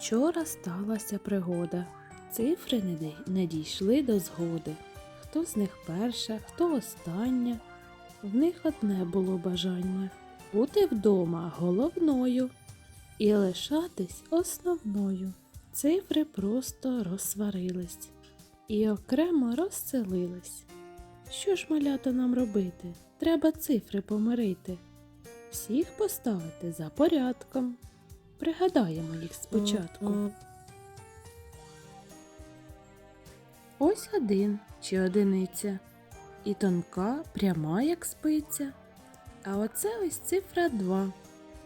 Вчора сталася пригода. Цифри не, дій- не дійшли до згоди. Хто з них перша, хто остання. В них одне було бажання бути вдома головною і лишатись основною. Цифри просто розсварились і окремо розселились. Що ж, малята, нам робити? Треба цифри помирити. Всіх поставити за порядком. Пригадаємо їх спочатку. Ось один чи одиниця, і тонка, пряма, як спиця. А оце ось цифра два.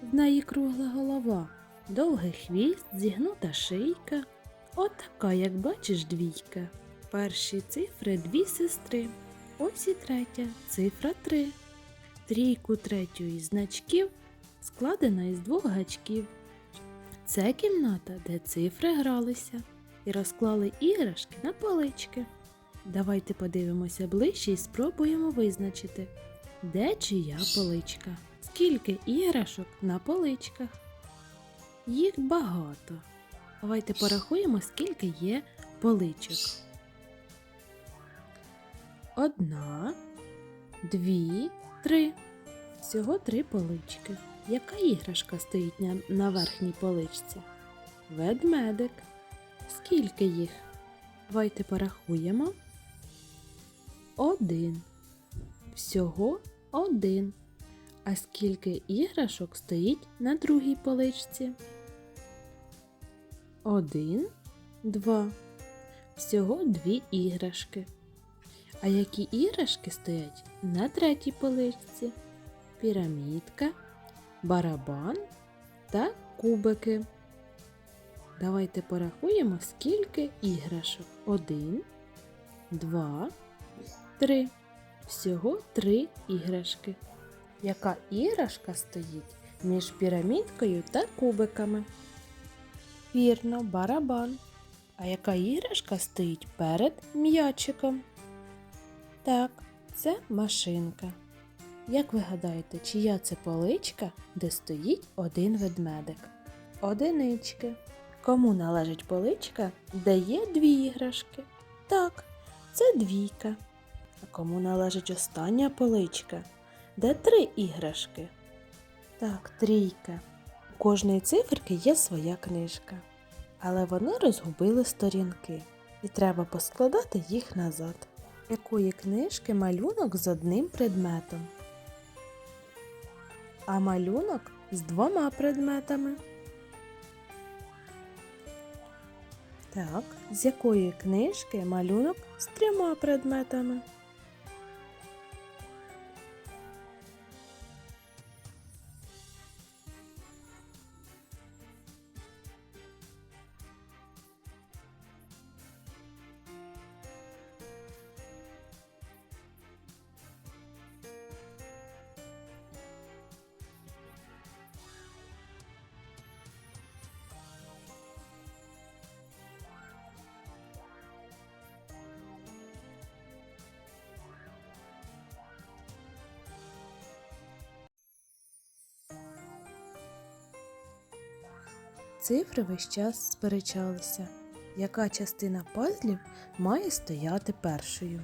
В неї кругла голова, довгий хвіст, зігнута шийка. От як бачиш, двійка. Перші цифри дві сестри. Ось і третя, цифра три. Трійку третю із значків складена із двох гачків. Це кімната, де цифри гралися і розклали іграшки на полички. Давайте подивимося ближче і спробуємо визначити, де чия поличка, скільки іграшок на поличках. Їх багато. Давайте порахуємо, скільки є поличок. Одна, дві, три. Всього три полички. Яка іграшка стоїть на, верхній поличці? Ведмедик. Скільки їх? Давайте порахуємо. Один. Всього один. А скільки іграшок стоїть на другій поличці? Один, два. Всього дві іграшки. А які іграшки стоять на третій поличці? Пірамідка, барабан та кубики. Давайте порахуємо, скільки іграшок. Один, два, три. Всього три іграшки. Яка іграшка стоїть між пірамідкою та кубиками? Вірно, барабан. А яка іграшка стоїть перед м'ячиком? Так, це машинка. Як ви гадаєте, чия це поличка, де стоїть один ведмедик? Одинички. Кому належить поличка, де є дві іграшки? Так, це двійка. А кому належить остання поличка, де три іграшки? Так, трійка. У кожної циферки є своя книжка. Але вони розгубили сторінки, і треба поскладати їх назад. Якої книжки малюнок з одним предметом? А малюнок з двома предметами. Так, з якої книжки малюнок з трьома предметами? Цифри весь час сперечалися, яка частина пазлів має стояти першою,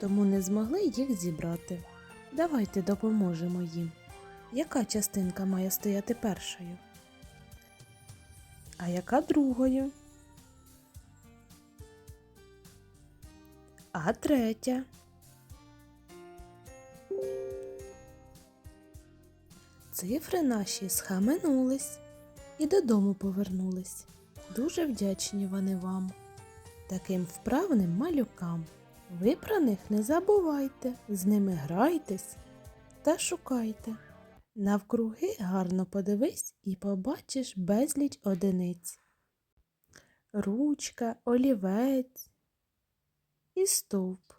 тому не змогли їх зібрати. Давайте допоможемо їм. Яка частинка має стояти першою? А яка другою? А третя? Цифри наші схаменулись і додому повернулись. Дуже вдячні вони вам, таким вправним малюкам. Ви про них не забувайте, з ними грайтесь та шукайте. Навкруги гарно подивись і побачиш безліч одиниць. Ручка, олівець і стовп,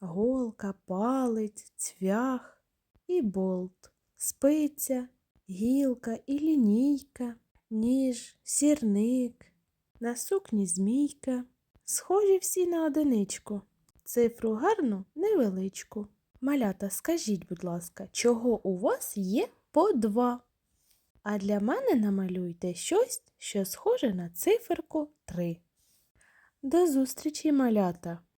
голка, палець, цвях і болт, спиця, гілка і лінійка, ніж, сірник, на сукні змійка. Схожі всі на одиничку. Цифру гарну невеличку. Малята, скажіть, будь ласка, чого у вас є по два? А для мене намалюйте щось, що схоже на циферку 3. До зустрічі, малята!